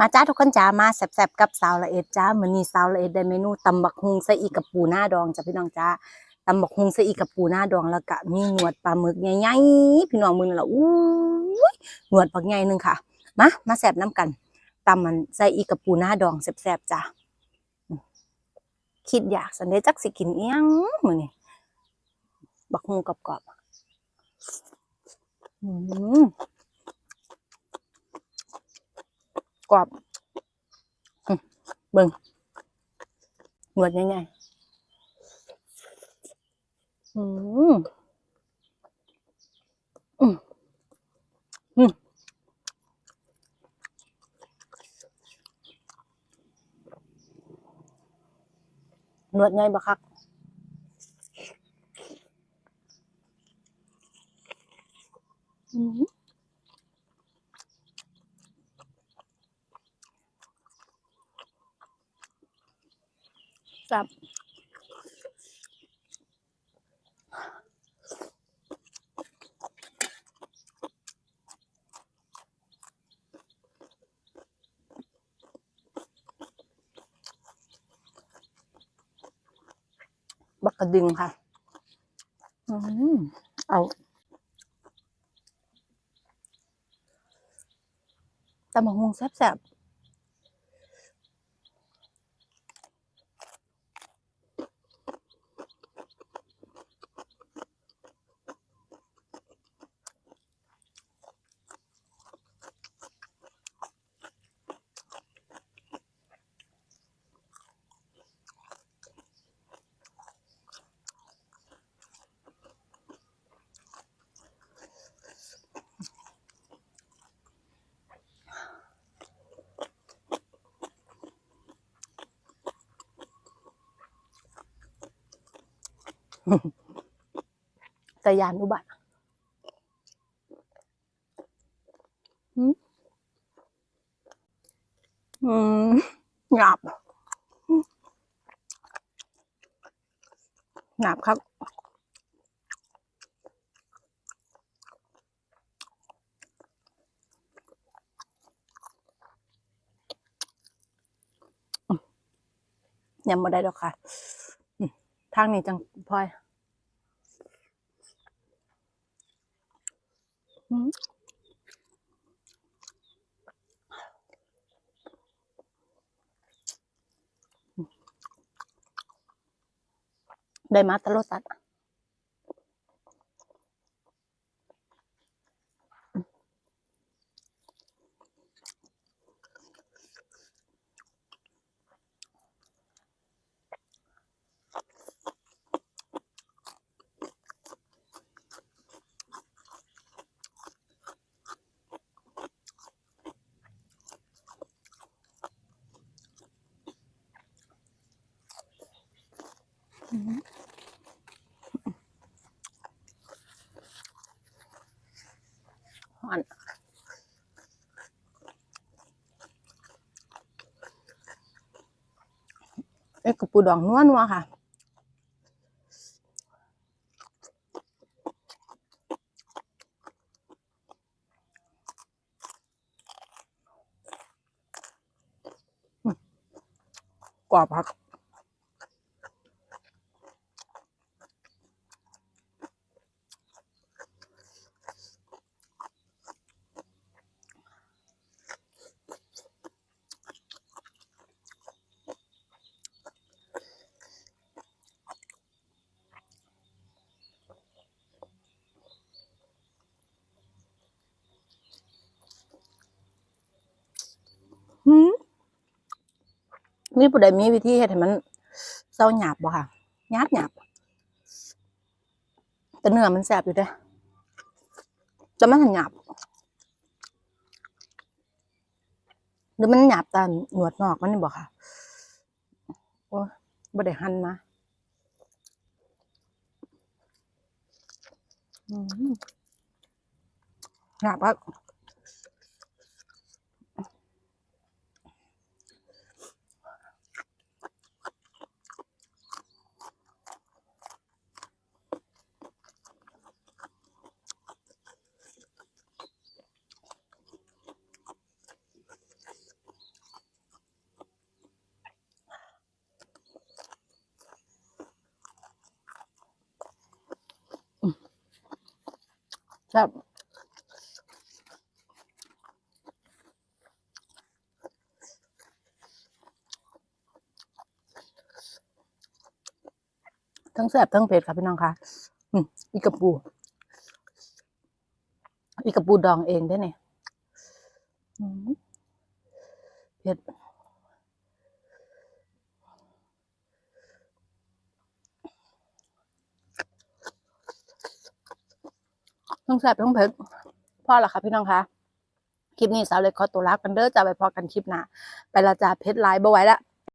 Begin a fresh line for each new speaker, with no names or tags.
มาจ้าทุกคนจ้ามาแซ่บๆกับสาวละเอ็ดจ้ามือนี้สาวละเอ็ดได้เมนูตำบักฮุงใส่อีกับปูหน้าดองจ้ะพี่น้องจ้าตำบักฮุงใส่อีกับปูหน้าดองแล้วก็มีหนวดปลาหมึกใหญ่ๆพี่น้องมือละอู้ยหนวดบักใหญ่นึงค่ะ มามาแซ่บน้ำกันตำมันใส่อีกับปูหน้าดองแซ่บๆจ้าคิดอยากสันเดจักสิกินเอียงมือนี้บักฮุงกรอบๆอืม กรอบอืมเบิ่งหนวดใหญ่ๆอืมอืมอืมหนวดใหญ่บักคักอืม จับบักกระดึงค่ะ อืมเอาตำบักหุ่งแซ่บๆ แต่ยานุบัติอืมอืมหยาบหยาบครับยังไม่ได้ดอกค่ะ ทางนี้จังพลอยได้มาตะโลตัด อ่อนเอ้ยกระปูดองนัวนัวค่ะกรอบครับ หืม มีผู้ใดมีวิธีเฮ็ดให้มันเศร้าหยาบบ่ค่ะหยาบหยาบแต่เนื้อมันแสบอยู่เด้อแต่มันหันหยาบหรือมันหยาบตามหนวดนอกมันนี่บ่ค่ะ โอ้บ่ได้หั่นมาหยาบครับ ครับทั้งแสบทั้งเผ็ดค่ะพี่น้องค่ะอีกระปู อีกระปูดองเองได้เนี่ยอืมเผ็ด ทั้งแซ่บทั้งเผ็ดพ่อหรอคะพี่น้องคะคลิปนี้สาวเล็กขอตัวลากันเด้อจะไปพอกันคลิปหน้าไปละจ้าเพชรไลน์บ่ไหว้ละ